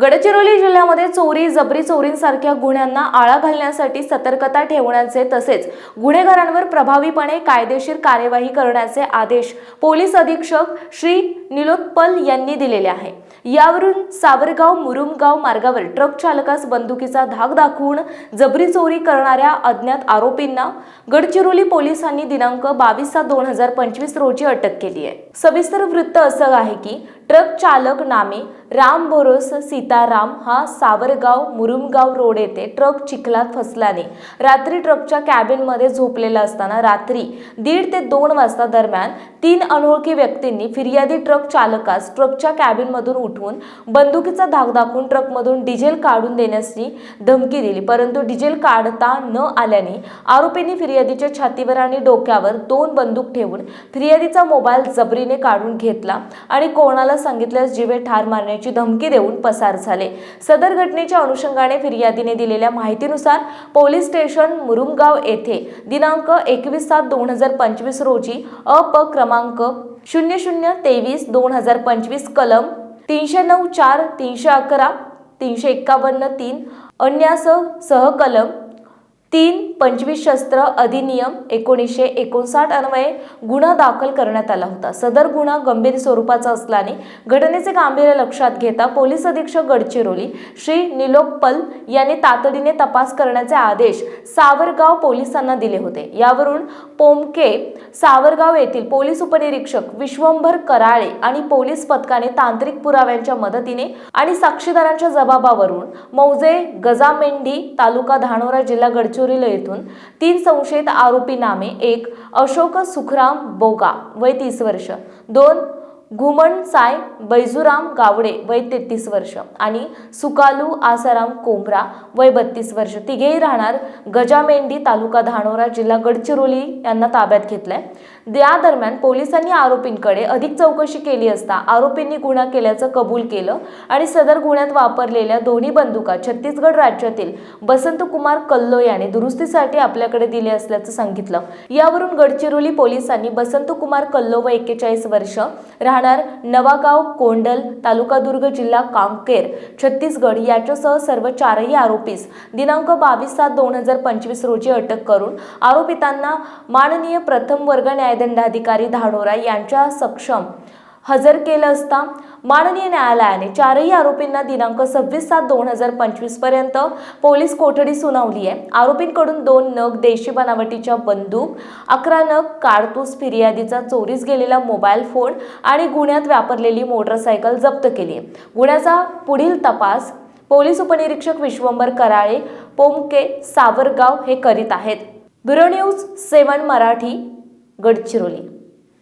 गडचिरोली जिल्ह्यामध्ये चोरी जबरी चोरींसारख्या गुन्ह्यांना आळा घालण्यासाठी सतर्कता ठेवण्याचे तसेच गुन्हेगारांवर प्रभावीपणे कायदेशीर कार्यवाही करण्याचे आदेश पोलीस अधीक्षक श्री निलोत्पल यांनी दिलेले आहे. यावरून सावरगाव मुरुमगाव मार्गावर ट्रक चालकास बंदुकीचा धाक दाखवून जबरी चोरी करणाऱ्या अज्ञात आरोपींना गडचिरोली पोलिसांनी दिनांक बावीस सात दोन हजार पंचवीस रोजी अटक केली आहे. सविस्तर वृत्त असं आहे की ट्रक चालक नामे राम भरोस सीताराम हा सावरगाव मुरुमगाव रोड येथे ट्रक चिखलात फसल्याने रात्री ट्रकच्या कॅबिनमध्ये झोपलेला असताना रात्री दीड ते दोन वाजता दरम्यान तीन अनोळखी व्यक्तींनी फिर्यादी ट्रक चालकास ट्रकच्या कॅबिनमधून उठवून बंदुकीचा धाक दाखवून ट्रकमधून डिझेल काढून देण्याची धमकी दिली. परंतु डिझेल काढता न आल्याने आरोपींनी फिर्यादीच्या छातीवर आणि डोक्यावर दोन बंदूक ठेवून फिर्यादीचा मोबाईल जबरीने काढून घेतला आणि कोणाला सांगितल्यास जीवे ठार मारण्याची धमकी देऊन पसार झाले. सदर घटनेच्या अनुषंगाने फिर्यादीने दिलेल्या माहितीनुसार पोलीस स्टेशन मुरुमगाव येथे दिनांक एकवीस सात दोन हजार पंचवीस रोजी अप क्रमांक शून्य शून्य तेवीस दोन हजार पंचवीस कलम तीनशे नऊ चार तीनशे अकरा तीनशे एक्कावन्न तीन अन्यासह सहकलम तीन पंचवीस शस्त्र अधिनियम एकोणीसशे एकोणसाठ अन्वये गुन्हा दाखल करण्यात आला होता. सदर गुन्हा गंभीर स्वरूपाचा असल्याने घटनेचे गांभीर्य लक्षात घेता पोलीस अधीक्षक गडचिरोली श्री निलोप्पल यांनी तातडीने तपास करण्याचे आदेश सावरगाव पोलिसांना दिले होते. यावरून पोमके सावरगाव येथील पोलीस उपनिरीक्षक विश्वंभर कराळे आणि पोलीस पथकाने तांत्रिक पुराव्यांच्या मदतीने आणि साक्षीदारांच्या जबाबावरून मौजे गजामेंढी तालुका धानोरा जिल्हा गडचिरोली येथून तीन संशयित आरोपी नामे एक अशोक सुखराम बोगा वय तीस वर्ष दोन घुमण साय बैजूराम गावडे वय तेहतीस वर्ष आणि सुकालू आसाराम कोंभरा वय बत्तीस वर्ष. तिघेही राहणार गजामेंढी तालुका धानोरा जिल्हा गडचिरोली यांना ताब्यात घेतलाय. या दरम्यान पोलिसांनी आरोपींकडे अधिक चौकशी केली असता आरोपींनी गुन्हा केल्याचं कबूल केलं आणि सदर गुन्ह्यात वापरलेल्या दोन्ही बंदुका छत्तीसगड राज्यातील बसंतकुमार कल्लो याने दुरुस्तीसाठी आपल्याकडे दिले असल्याचं सांगितलं. यावरून गडचिरोली पोलिसांनी बसंतकुमार कल्लो व एक्केचाळीस वर्ष राहणार नवागाव कोंडल तालुका दुर्ग जिल्हा कांकेर छत्तीसगड याच्यासह सर्व चारही आरोपीस दिनांक बावीस सात दोन हजार पंचवीस रोजी अटक करून आरोपितांना माननीय प्रथम वर्ग न्यायदंडाधिकारी धानोरा यांच्या सक्षम हजर केलं असता माननीय न्यायालयाने चारही आरोपींना दिनांक सव्वीस सात दोन हजार पंचवीसपर्यंत पोलीस कोठडी सुनावली आहे. आरोपींकडून दोन नग देशी बनावटीच्या बंदूक अकरा नग कारतूस फिर्यादीचा चोरीस गेलेला मोबाईल फोन आणि गुन्ह्यात वापरलेली मोटरसायकल जप्त केली आहे. गुन्ह्याचा पुढील तपास पोलीस उपनिरीक्षक विश्वंभर कराळे पोमके सावरगाव हे करीत आहेत. Bureau news seven Marathi. Gadchiroli.